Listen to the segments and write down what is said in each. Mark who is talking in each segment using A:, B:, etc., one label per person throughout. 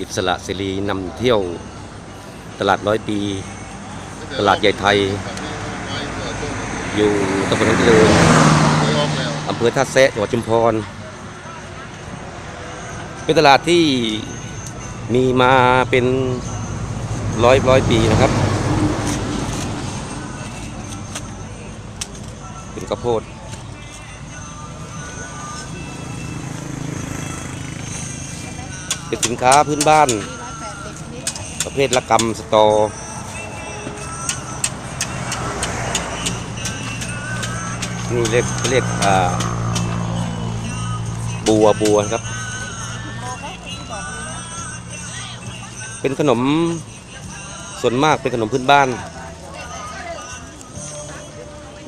A: อิสระเสรีนำเที่ยวตลาดร้อยปี ตลาดใหญ่ไทย อยู่ตำบลหนองเจริญอำเภอท่าแซะจังหวัดชุมพร เป็นตลาดที่มีมาเป็นร้อยร้อยปีนะครับ เป็นข้าวโพด เป็นสินค้าพื้นบ้าน ประเภทละกำสตอนี่เรียกเรียกอ่าบัวบัวครับ เป็นขนมส่วนมากเป็นขนมพื้นบ้าน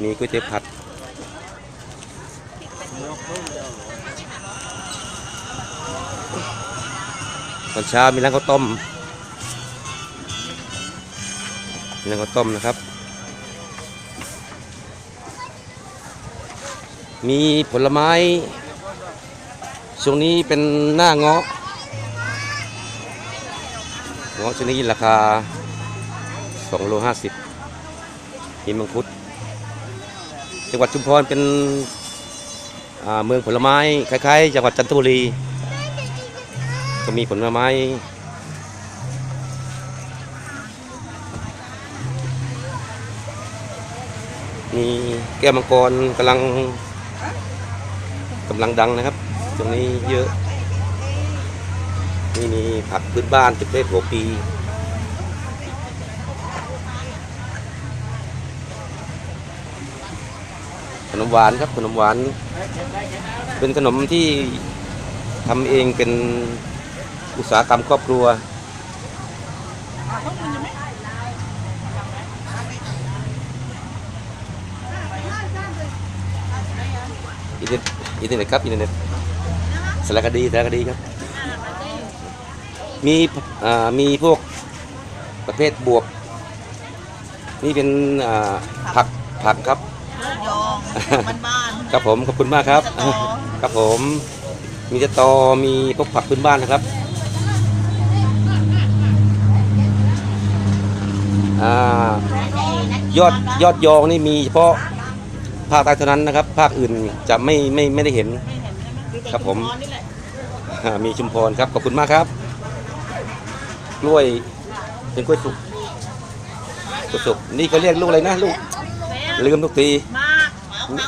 A: มีก๋วยเตี๋ยวผัด ตอนเช้ามีร้านข้าวต้มมีร้านข้าวต้มนะครับ มีผลไม้ช่วงนี้เป็นหน้าเงาะเงาะชนิดนี้ราคา2โล50มีมังคุด จังหวัดชุมพรเป็นเมืองผลไม้คล้ายๆ จังหวัดจันทบุรี ก็มีผลไม้มีแก้วมังกรกำลังกำลังดังนะครับ ตรงนี้เยอะ นี่มีผักพื้นบ้านตึกเลขหัวปีขนมหวานครับขนมหวาน เป็นขนมที่ทำเองเป็น อุตสาหกรรมครอบครัวอินเทอร์อินเทอร์เน็ตครับอินเทอร์เน็ตสารคดีสารคดีครับ มีอ่ามีพวกประเภทบวบ นี่เป็นอ่าผักผักครับ
B: ยองมันบ้าน
A: ครับผมขอบคุณมากครับ
B: มีสตอ
A: ครับผม มีสตอมีพวกผักพื้นบ้านนะครับอ่า ยอดยอดยองนี่มีเฉพาะภาคใต้เท่านั้นนะครับ ภาคอื่นจะไม่ไม่ไม่ได้เห็นครับผม
B: นี่แหละ
A: อ่ามีชุมพรครับขอบคุณมากครับ กล้วยเป็นกล้วยสุกกล้วยสุกนี่เขาเรียกลูกอะไรนะลูกลืมทุกที
B: มากเมา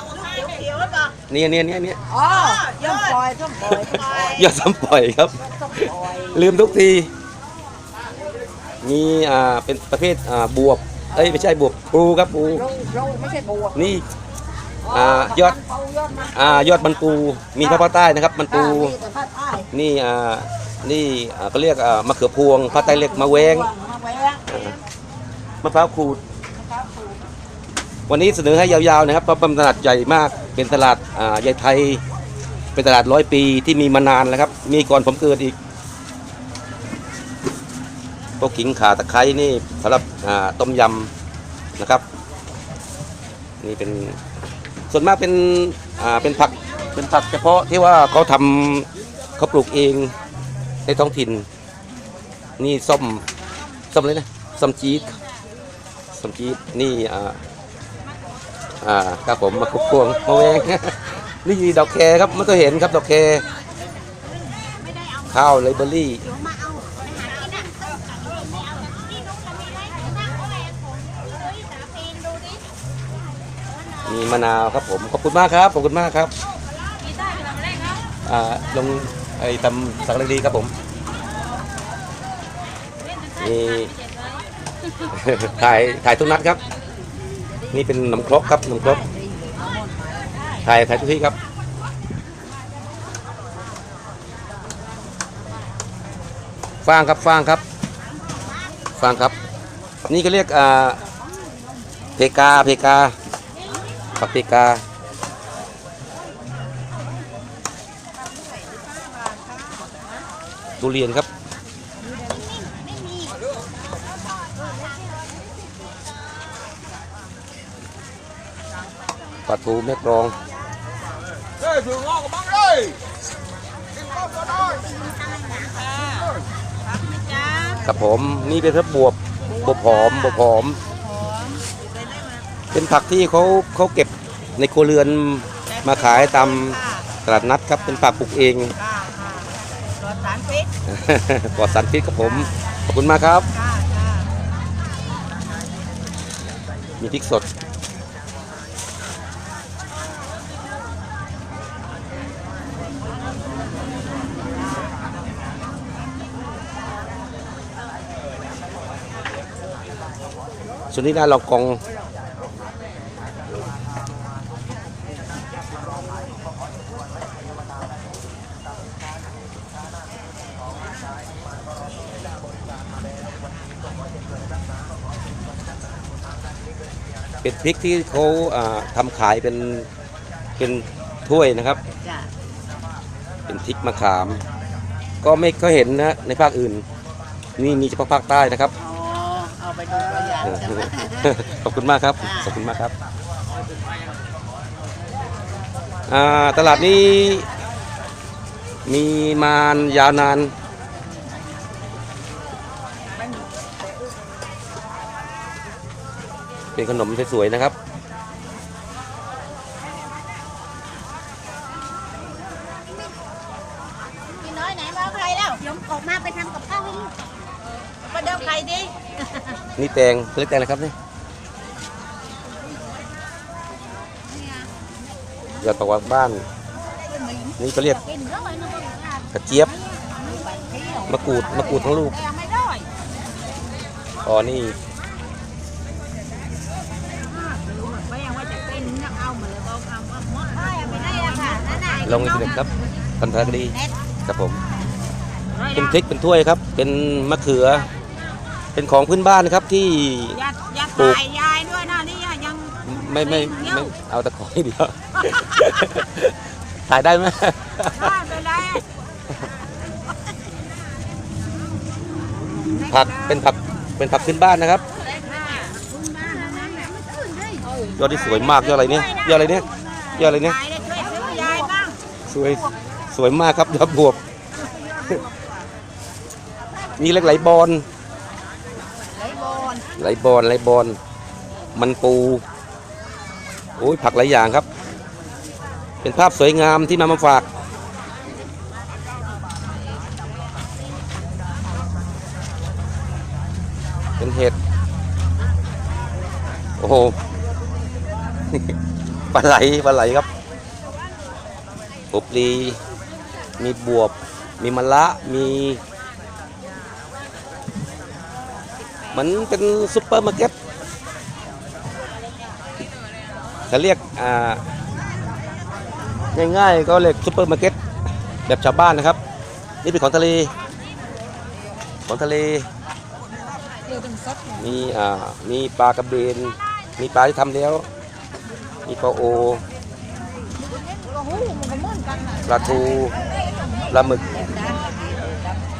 B: เขียวๆแล้วก็
A: เนี่ยเนี่ยเนี่ยเนี่ย
B: อ๋อย่อมปล่อยย่อมปล่อยปล่อย
A: ยอดซ้ำปล่อยครับ
B: ปล่อย
A: ลืมทุกที มีอ่าเป็นประเภทอ่าบวบเอ้ยไม่ใช่บวบปูครับปู
B: เราเราไม่ใช่บวก
A: นี่ อ่ายอด
B: มันปูยอดมัน
A: อ่ายอดมันปูมีภาคใต้นะครับมันปู
B: อ่ามีแต่ภาคใต้
A: นี่อ่านี่อ่าก็เรียกอ่ามะเขือพวงภาคใต้เรียกมะแวง
B: มาแวง
A: มะพร้าวขูดวันนี้เสนอให้ยาวๆนะครับเพราะเป็นตลาดใหญ่มากเป็นตลาดอ่าใหญ่ไทย เป็นตลาดร้อยปีที่มีมานานแล้วครับ มีก่อนผมเกิดอีกพว กขิงขาตะไคร้นี่สำหรับต้มยำนะครับ นี่เป็นส่วนมากเป็นเป็นผักเป็นผักเฉพาะที่ว่าเขาทำเขาปลูกเองในท้องถิ่น นี่ส้มส้มเลยนะส้มจี๊ดส้มจี๊ดนี่อ่าอ่าครับผมมาคุกพวงมาแวงนี่ดอกแครครับไม่เคยเห็นครับดอกแครข้าวไลเบอรี่ มีมะนาวครับผม ขอบคุณมากครับ ขอบคุณมากครับอ่าลงไอ้ตำสักเล็กดีครับผมนี่ถ่ายถ่ายทุกนัดครับ นี่เป็นขนมครกครับขนมครกถ่ายถ่ายทุกที่ครับ ฟางครับฟางครับ ฟางครับ นี่ก็เรียกอ่าเพกาเพกา ผักเพกาทุเรียนครับ ปลาทูแม่กรอง
C: เฮ้ยถืองอกับบังเลยกินข้าวก็ได้
A: กับผมนี่เป็นพระบวบบวบหอมบวบหอม เป็นผักที่เขาเขาเก็บในครัวเรือนมาขายตามตลาดนัดครับเป็นผักปลูกเอง
B: ค่ะค่ะรสารพิษ
A: ปลอดสารพิษครับผมขอบคุณมากครับ มีพริกสดส่วนนี้นะลองกอง เป็นพริกที่เขาอ่าทำขายเป็นเป็นถ้วยนะครับ
B: จ้ะ
A: เป็นพริกมะขาม ก็ไม่ก็เห็นนะในภาคอื่น นี่มีเฉพาะภาคใต้นะครับ
B: อ๋อเอาไปดูตัวอย่างจ้ะ
A: ขอบคุณมากครับ
B: ค่ะ
A: ขอบคุณมากครับอ่าตลาดนี้มีมายาวนาน เป็นขนมสวยๆนะครับ
B: พี่น้อยไหนมาเอาใครแล้วยมออกมาไปทำกับข้าวให้ลูกมาเดิมใครดิ
A: นี่แตงเล็กแตงนะครับนี่ยอดตะวันบ้าน นี่เขาเรียก
B: กินร้อยนึง
A: กระเจี๊ยบมะกรูดมะกรูดทั้งลูก
B: แต่ไม่ได้
A: อ๋อ นี่
B: ไม่ยังว่าจะเป็นนักเอาเหมือนเราทำว่าหมดได้ไม่ได้อะค่ะ นั่นน่ะ
A: ลงในเด็กครับพันธกดี
B: เน็ต
A: ครับผม
B: ร้อย
A: เป็น
B: ละ
A: พริกเป็นถ้วยครับ เป็นมะเขือ เป็นของพื้นบ้านนะครับที่
B: ยัดยัด
A: ปลูก
B: ถ่ายยายด้วยนะนี่ยัง
A: ไม่ไม่
B: เดี๋ยว
A: ไม่เอาตะขอให้เดียวถ่ายได้ไหม
B: ได้ไปเลย
A: ผักเป็นผักเป็นผักพื้นบ้านนะครับ
B: คุณบ้านนั้นแหละไม่ตื่นเลย
A: ยอดที่สวยมากยอดอะไรเนี่ยยอดอะไรเนี่ยยอดอะไรเนี่ย
B: ยายได้ช่วยซื้อยายบ้าง
A: สวยสวยมากครับยอดบวบมีเหล็กไหลบอล
B: ไหลบอล
A: ไหลบอลไหลบอลมันปูโอ้ยผักหลายอย่างครับ เป็นภาพสวยงามที่มามาฝาก เป็นเห็ดโอ้โหปลาไหลปลาไหลครับ ปุบลี มีบวบ มีมะละ มีมันเป็นซุปเปอร์มาร์เก็ตจะเรียกง่ายๆก็เรียกซุปเปอร์มาร์เก็ตแบบชาวบ้านนะครับ นี่เป็นของทะเล ของทะเล มีอ่ามีปลากระเบน มีปลาที่ทำแล้ว มีปลาโอ
B: หมันก็เหมือนกันนะ
A: ปลาทูปลาหมึก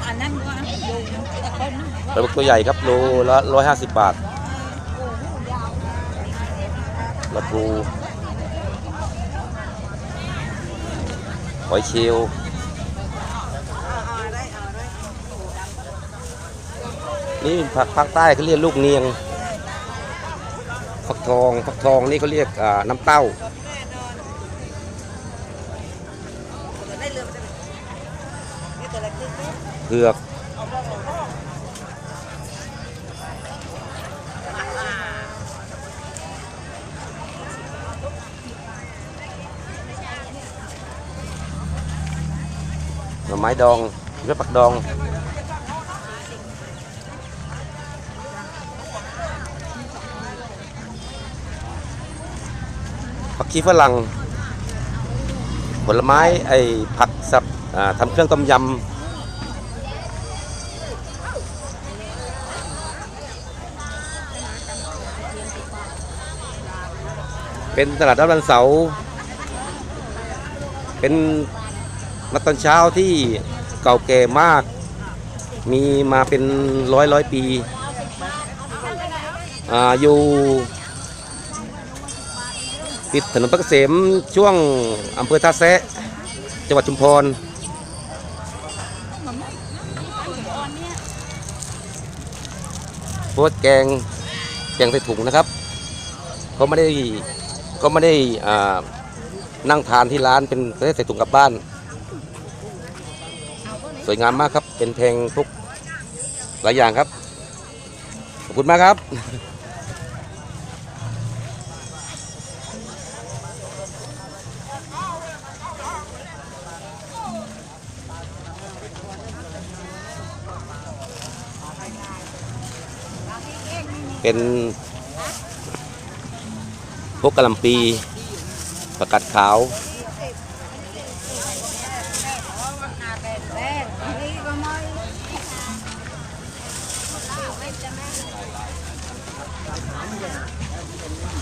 B: อันนั้นว่าดูแต่คน
A: ปลาหมึกตัวใหญ่ครับโลละร้อยห้าสิบบาทปลาทูหอยเชลล์นี่ผักภาคใต้เขาเรียกลูกเนียงฟักทองฟักทองนี่เขาเรียกน้ำเต้า เผือกหน่อไม้ดองเลือปักดองผักชีฝรั่งผลไม้ไอ้ผักสับทำเครื่องต้มยำ เป็นตลาดนัดวันเสาร์เป็นนัดตอนเช้าที่เก่าแก่มาก มีมาเป็นร้อยร้อยปีอาอยู่ติดถนนพระเกษมช่วงอำเภอท่าแซะจังหวัดชุมพรเพราะว่าแกงแกงใส่ถุงนะครับเขาไม่ได้ ก็ไม่ได้นั่งทานที่ร้านเป็นไม่ใส่ถุงกลับบ้าน สวยงามมากครับ เป็นเพลงทุกหลายอย่างครับ ขอบคุณมากครับเป็น วกกะหล่ำปีประกัดขาว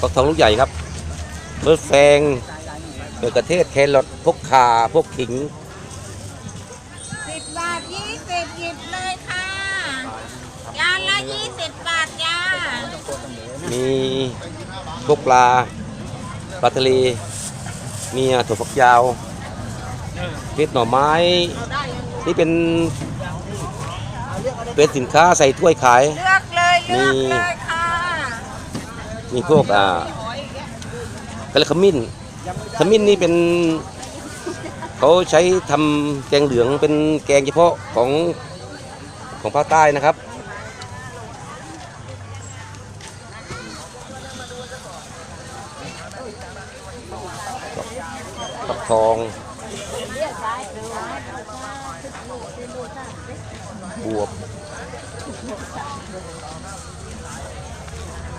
A: ฟักทองลูกใหญ่ครับเบอร์แฟงเบอร์กระเทศแครอทพวกข่าพวกขิง
B: สิบบาทยี่สิบหยิบเลยค่ะจานละยี่สิบบาทจ้า
A: มี พวกปลาปลาทะเลมีถั่วฝักยาวเพชรหน่อไม้ นี่เป็นเป็นสินค้าใส่ถ้วยขาย
B: เลือกเลยเลือกเลยค่ะ
A: มีพวกอ่ากระขมิ้นขมิ้นนี่เป็นเขาใช้ทำแกงเหลืองเป็นแกงเฉพาะของของภาคใต้นะครับ ทอง บวบ
B: เ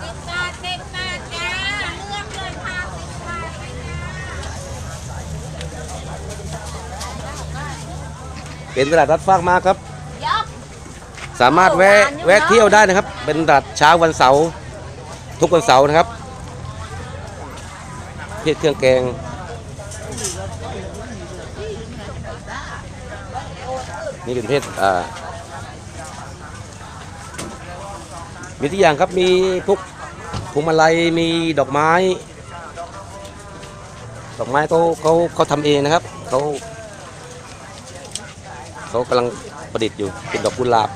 B: ลือกเลยค่ะสิบบาทเลยจ้า
A: เป็นตลาดนัดฟากมาครับ สามารถแวะแวะเที่ยวได้นะครับ เป็นตลาดเช้าวันเสาร์ทุกวันเสาร์นะครับเพศเครื่องแกง นี่เป็นเพศอ่ามีทุกอย่างครับมีพวกพวงมาลัยมีดอกไม้ ดอกไม้เขาเขาเขาทำเองนะครับเขาเขากำลังประดิษฐ์อยู่เป็นดอกกุหลาบ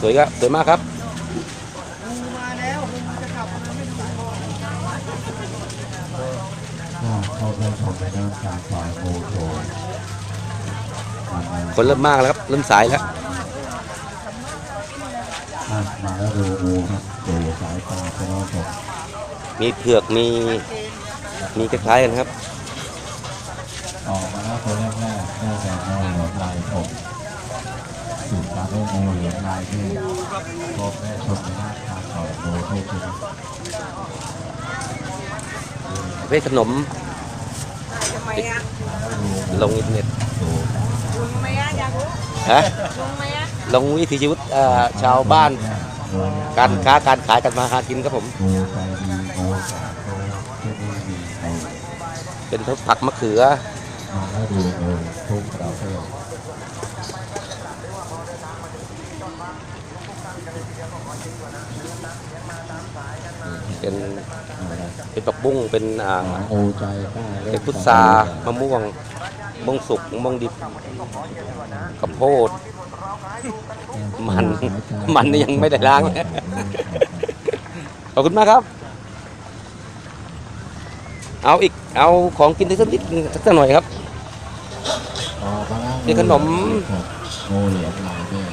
A: สวยครับสวยมากครับ
D: เข้าเริ่มชมในเรื่องการสอยโมโช
A: คนเริ่มมากแล้วครับ เริ่มสายแล้ว
D: มาแล้วดูงูครับดูสายตาไปแล้วผม
A: มีเผือกมีมีคล้ายๆกันครับ
D: ออกมาแล้วคนแรกแรกได้แต่งูเหลือมลายผมสืบตามด้วยงูเหลือมลายที่พบแม่ชมในด้านการสอยโมโชคือ
A: ประเภทขนม ลงอินเทอร์เน็ต
D: ดู
B: ลุงไหมอะอยากรู้
A: ฮะ
B: ลุงไหมอะ
A: ลงวิถีชีวิตเอ่อชาวบ้าน
D: ดู
A: การค้าการขายกันมาหากินครับผม
D: ดูใจดีดูสาดูที่นี่ดีดู
A: เป็นทั้งผักมะเขือ
D: มาแล้วดูงูทุกประเภท
A: เป็น เป็นผักบุ้งเป็นอ่า
D: โอใจกล้า
A: เป็นพุทรามะม่วงมะม่วงสุกมะม่วงดิบข้าวโพด มันมันนี่ยังไม่ได้ล้าง ขอบคุณมากครับ เอาอีกเอาของกินสักนิดสักหน่อยครับนี่ขนม
D: งูเหลือมลายด้วย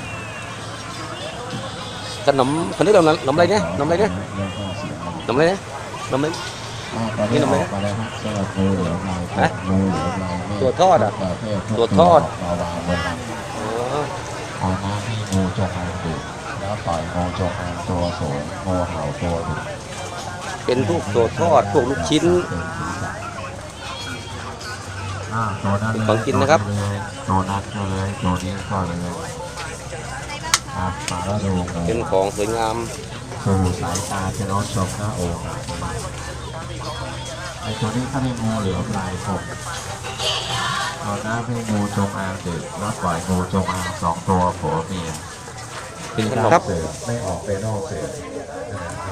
A: ขนมคนนี้ขนมขนมอะไรเนี่ยขนมอะไรเนี่ย
D: แล้วก็เสียง
A: ขนมอะไรเนี่ยข นมอะไร
D: อ่าตอนนี้ออกมาแล้วครับสำหรับงูเหลือมลาย
A: ฮะ
D: งูเหลือมลายเนี่ย
A: ตัวทอดเหรอ
D: ประเภท
A: ตัวทอด
D: มาวางบนหลัง
A: อ๋อ
D: เอาน้ำให้งูจงอางดูแล้วปล่อยงูจงอางตัวสูงงูเห่าตัวดุ
A: เป็นพวกตัวทอดพวกลูกชิ้น
D: เป็นสีสันอ่าตัวนั้นเลย
A: ของกินนะครับ
D: ตัวนั้นก็เลยตัวนี้ก็เลยอะมาแล้วดูงู
A: เป็นของสวยงาม
D: สู่สายตาจะน้องชมหน้าโอกาสไอ้ตัวนี้ถ้าไม่งูเหลือปลายผมตอนหน้าไม่งูจงอางดึกแล้วปล่อยงูจงอางสองตัวผัวเมีย
A: เป็นขนมครับ
D: เสือไม่ออกไปนอกเสือ